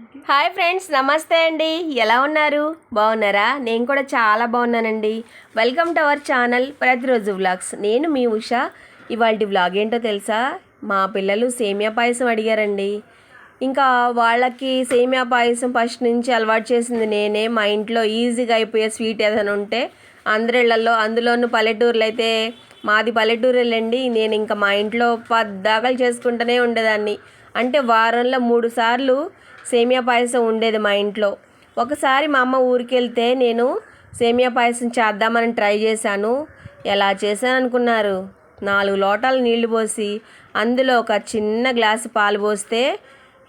Hi friends నమస్తే అండి. ఎలా ఉన్నారు? బాగున్నారా? నేను కూడా చాలా బాగున్నానండి. వెల్కమ్ టు అవర్ ఛానల్ ప్రతిరోజు వ్లాగ్స్. నేను మీ ఉష. ఇవాళ వ్లాగ్ ఏంటో తెలుసా? మా పిల్లలు సేమియా పాయసం అడిగారండి. ఇంకా వాళ్ళకి సేమియా పాయసం ఫస్ట్ నుంచి అలవాటు చేసింది నేనే. మా ఇంట్లో ఈజీగా అయిపోయే స్వీట్ ఏదైనా ఉంటే అందరిళ్ళలో అందులోనూ పల్లెటూర్లు అయితే మాది పల్లెటూరులండి. నేను ఇంకా మా ఇంట్లో పద్దాకలు చేసుకుంటూనే ఉండేదాన్ని. అంటే వారంలో మూడు సార్లు సేమియా పాయసం ఉండేది మా ఇంట్లో. ఒకసారి మా అమ్మ ఊరికి వెళ్తే నేను సేమియా పాయసం చేద్దామని ట్రై చేశాను. ఎలా చేశాను అనుకున్నారు? నాలుగు లోటాలు నీళ్ళు పోసి అందులో ఒక చిన్న గ్లాసు పాలు పోస్తే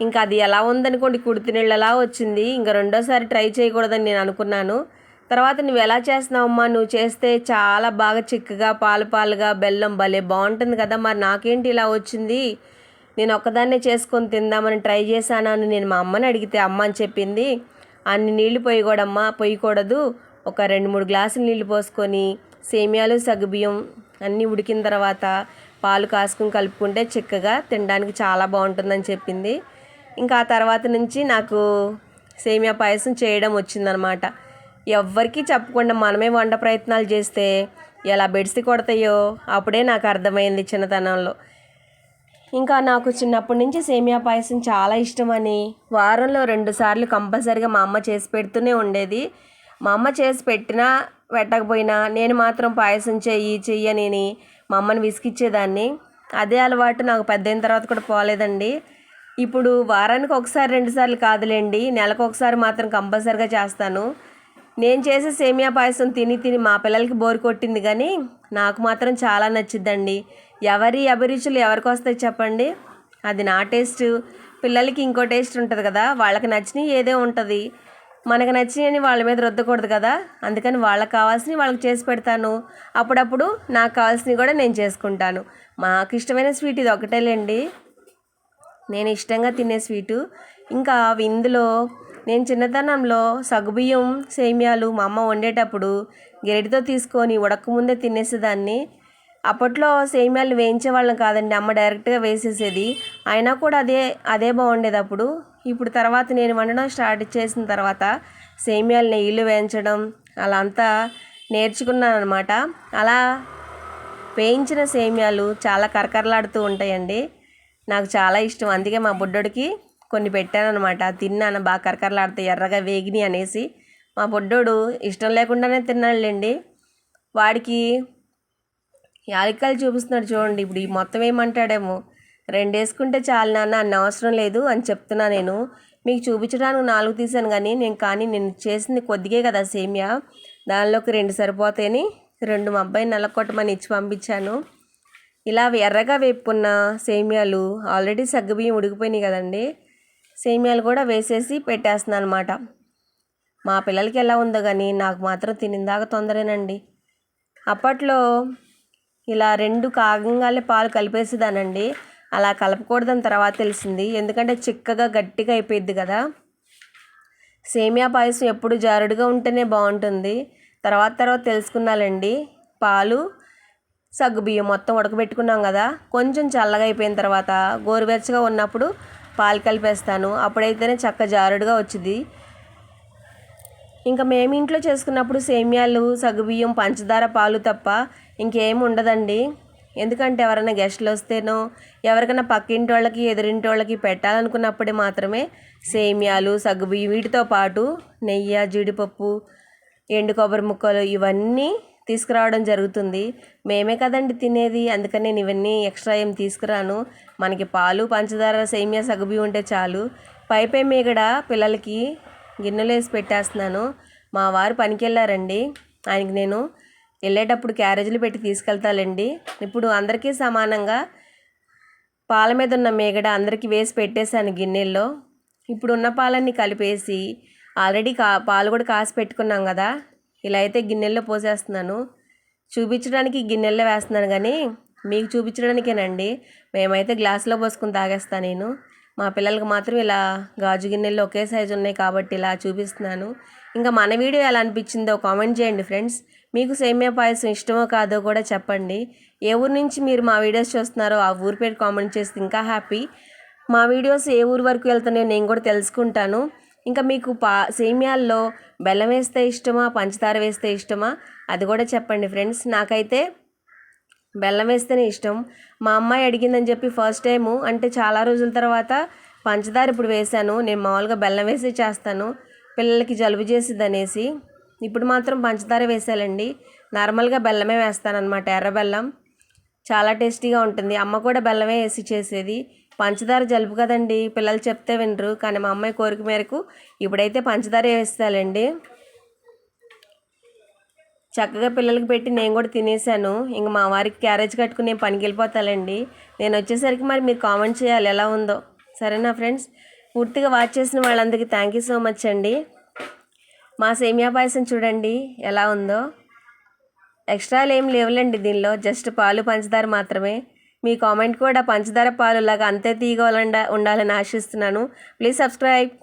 ఇంకా అది ఎలా ఉందనుకోండి కుడితి నీళ్ళలా వచ్చింది. ఇంకా రెండోసారి ట్రై చేయకూడదని నేను అనుకున్నాను. తర్వాత నువ్వు ఎలా చేస్తున్నావమ్మా నువ్వు చేస్తే చాలా బాగా చిక్కగా పాలు పాలుగా బెల్లం భలే బాగుంటుంది కదా మరి నాకేంటి ఇలా వచ్చింది? నేను ఒక్కదాన్నే చేసుకొని తిందామని ట్రై చేశాను. అని నేను మా అమ్మని అడిగితే అమ్మ అని చెప్పింది. అన్ని నీళ్ళు పోయకూడమ్మా పోయకూడదు. ఒక రెండు మూడు గ్లాసులు నీళ్ళు పోసుకొని సేమియాలు సగ్గుబియ్యం అన్నీ ఉడికిన తర్వాత పాలు కాసుకుని కలుపుకుంటే చిక్కగా తినడానికి చాలా బాగుంటుందని చెప్పింది. ఇంకా ఆ తర్వాత నుంచి నాకు సేమియా పాయసం చేయడం వచ్చిందనమాట. ఎవ్వరికీ చెప్పకుండా మనమే వంట ప్రయత్నాలు చేస్తే ఎలా బెడిసి కొడతాయో అప్పుడే నాకు అర్థమైంది చిన్నతనంలో. ఇంకా నాకు చిన్నప్పటి నుంచి సేమియా పాయసం చాలా ఇష్టమని. వారంలో రెండు సార్లు కంపల్సరిగా మా అమ్మ చేసి పెడుతూనే ఉండేది. మా అమ్మ చేసి పెట్టినా పెట్టకపోయినా నేను మాత్రం పాయసం చెయ్యి చెయ్యని మా అమ్మని విసిగిచ్చేదాన్ని. అదే అలవాటు నాకు పెద్ద అయిన తర్వాత కూడా పోలేదండి. ఇప్పుడు వారానికి ఒకసారి రెండు సార్లు కాదులేండి. నెలకు ఒకసారి మాత్రం కంపల్సరిగా చేస్తాను. నేను చేసే సేమియా పాయసం తిని తిని మా పిల్లలకి బోరు కొట్టింది కానీ నాకు మాత్రం చాలా నచ్చిద్దండి. ఎవరి అభిరుచులు ఎవరికి వస్తాయి చెప్పండి? అది నా టేస్ట్. పిల్లలకి ఇంకో టేస్ట్ ఉంటుంది కదా వాళ్ళకి నచ్చినవి ఏదో ఉంటుంది. మనకు నచ్చినవి వాళ్ళ మీద రుద్దకూడదు కదా అందుకని వాళ్ళకి కావాల్సినవి వాళ్ళకి చేసి పెడతాను. అప్పుడప్పుడు నాకు కావాల్సినవి కూడా నేను చేసుకుంటాను. మాకు ఇష్టమైన స్వీట్ ఇది ఒకటేలేండి. నేను ఇష్టంగా తినే స్వీటు. ఇంకా ఇందులో నేను చిన్నతనంలో సగ్గుబియ్యం సేమ్యాలు మా అమ్మ వండేటప్పుడు గెరటితో తీసుకొని ఉడకముందే తినేసేదాన్ని. అప్పట్లో సేమ్యాలు వేయించేవాళ్ళం కాదండి అమ్మ డైరెక్ట్గా వేసేసేది. అయినా కూడా అదే అదే బాగుండేది అప్పుడు ఇప్పుడు తర్వాత నేను వండడం స్టార్ట్ చేసిన తర్వాత సేమ్యాలు నెయ్యిలు వేయించడం అలా అంతా నేర్చుకున్నాను అనమాట అలా వేయించిన సేమ్యాలు చాలా కరకరలాడుతూ ఉంటాయండి. నాకు చాలా ఇష్టం. అందుకే మా బుడ్డోడికి కొన్ని పెట్టానమాట తిన్నాను బాగా కరకరలాడితే ఎర్రగా వేగిని అనేసి. మా బుడ్డోడు ఇష్టం లేకుండానే తిన్నాడులేండి. వాడికి యాలికలు చూపిస్తున్నాడు చూడండి. ఇప్పుడు ఈ మొత్తం ఏమంటాడేమో. రెండు వేసుకుంటే చాలు నాన్న అన్న అవసరం లేదు అని చెప్తున్నా నేను. మీకు చూపించడానికి నాలుగు తీసాను కానీ నేను కానీ నేను చేసింది కొద్దిగే కదా సేమియా. దానిలోకి రెండు సరిపోతాయని రెండు మా అబ్బాయి నల్లకొట్టమని ఇచ్చి పంపించాను. ఇలా ఎర్రగా వేపుకున్న సేమియాలు ఆల్రెడీ సగ్గుబియ్యం ఉడికిపోయినాయి కదండి. సేమియాలు కూడా వేసేసి పెట్టేస్తున్నాను అనమాట మా పిల్లలకి ఎలా ఉందో కానీ నాకు మాత్రం తినిందాక తొందరేనండి. అప్పట్లో ఇలా రెండు కాగంగాలే పాలు కలిపేసేదానండి. అలా కలపకూడదని తర్వాత తెలిసింది. ఎందుకంటే చిక్కగా గట్టిగా అయిపోయింది కదా. సేమియా పాయసం ఎప్పుడు జారుడుగా ఉంటేనే బాగుంటుంది. తర్వాత తర్వాత తెలుసుకున్నాలండి. పాలు సగ్గుబియ్యం మొత్తం ఉడకబెట్టుకున్నాం కదా. కొంచెం చల్లగా అయిపోయిన తర్వాత గోరువెచ్చగా ఉన్నప్పుడు పాలు కలిపేస్తాను. అప్పుడైతేనే చక్క జారుడుగా వచ్చింది. ఇంకా మేము ఇంట్లో చేసుకున్నప్పుడు సేమియాలు సగ్గుబియ్యం పంచదార పాలు తప్ప ఇంకేం ఉండదండి. ఎందుకంటే ఎవరైనా గెస్ట్లు వస్తేనో ఎవరికైనా పక్కింటి వాళ్ళకి ఎదురింటి వాళ్ళకి పెట్టాలనుకున్నప్పుడే మాత్రమే సేమియాలు సగ్గుబియ్యం వీటితో పాటు నెయ్యి జీడిపప్పు ఎండు కొబ్బరి ముక్కలు ఇవన్నీ తీసుకురావడం జరుగుతుంది. మేమే కదండి తినేది. అందుకని నేను ఇవన్నీ ఎక్స్ట్రా ఏం తీసుకురాను. మనకి పాలు పంచదార సేమియా సగుబి ఉంటే చాలు. పైపే మీగడ పిల్లలకి గిన్నెలు వేసి పెట్టేస్తున్నాను. మా వారు పనికి వెళ్ళారండి ఆయనకి నేను వెళ్ళేటప్పుడు క్యారేజీలు పెట్టి తీసుకెళ్తాలండి. ఇప్పుడు అందరికీ సమానంగా పాల మీద ఉన్న మేగడ అందరికీ వేసి పెట్టేశాను గిన్నెల్లో. ఇప్పుడు ఉన్న పాలన్నీ కలిపేసి ఆల్రెడీ కా పాలు కూడా కాసి పెట్టుకున్నాం కదా. ఇలా అయితే గిన్నెల్లో పోసేస్తున్నాను. చూపించడానికి గిన్నెల్లో వేస్తున్నాను కానీ మీకు చూపించడానికేనండి. మేమైతే గ్లాసులో పోసుకుని తాగేస్తాను నేను. మా పిల్లలకి మాత్రం ఇలా గాజు గిన్నెల్లో ఒకే సైజు ఉన్నాయి కాబట్టి ఇలా చూపిస్తున్నాను. ఇంకా మన వీడియో ఎలా అనిపించిందో కామెంట్ చేయండి ఫ్రెండ్స్. మీకు సేమియా పాయసం ఇష్టమో కాదో కూడా చెప్పండి. ఏ ఊరు నుంచి మీరు మా వీడియోస్ చూస్తున్నారో ఆ ఊరి పేరు కామెంట్ చేస్తే ఇంకా హ్యాపీ. మా వీడియోస్ ఏ ఊరు వరకు వెళ్తున్నాయో నేను కూడా తెలుసుకుంటాను. ఇంకా మీకు పా సేమియాల్లో బెల్లం వేస్తే ఇష్టమా? పంచదార వేస్తే ఇష్టమా? అది కూడా చెప్పండి ఫ్రెండ్స్. నాకైతే బెల్లం వేస్తేనే ఇష్టం. మా అమ్మాయి అడిగిందని చెప్పి ఫస్ట్ టైము అంటే చాలా రోజుల తర్వాత పంచదార ఇప్పుడు వేశాను. నేను మామూలుగా బెల్లం వేసి చేస్తాను. పిల్లలకి జలుబు చేసిద్ది అనేసి. ఇప్పుడు మాత్రం పంచదార వేసాలండి నార్మల్గా బెల్లమే వేస్తాను అనమాట ఎర్ర బెల్లం. చాలా టేస్టీగా ఉంటుంది. అమ్మ కూడా బెల్లమే వేసి చేసేది. పంచదార జలుబు కదండి. పిల్లలు చెప్తే వినరు. కానీ మా అమ్మాయి కోరిక మేరకు ఇప్పుడైతే పంచదార వేస్తాలండి చక్కగా పిల్లలకి పెట్టి నేను కూడా తినేసాను ఇంక మా వారికి క్యారేజ్ కట్టుకుని నేను పనికి వెళ్ళిపోతానండి. నేను వచ్చేసరికి మరి మీరు కామెంట్ చేయాలి ఎలా ఉందో. సరేనా ఫ్రెండ్స్? పూర్తిగా వాచ్ చేసిన వాళ్ళందరికీ థ్యాంక్ యూ సో మచ్ అండి. మా సేమియా పాయసం చూడండి ఎలా ఉందో. ఎక్స్ట్రాలు ఏం లేవులేండి దీనిలో. జస్ట్ పాలు పంచదార మాత్రమే. మీ కామెంట్ కూడా పంచదార పాలు లాగా అంతే తీగ ఉండాలని ఆశిస్తున్నాను. Please subscribe.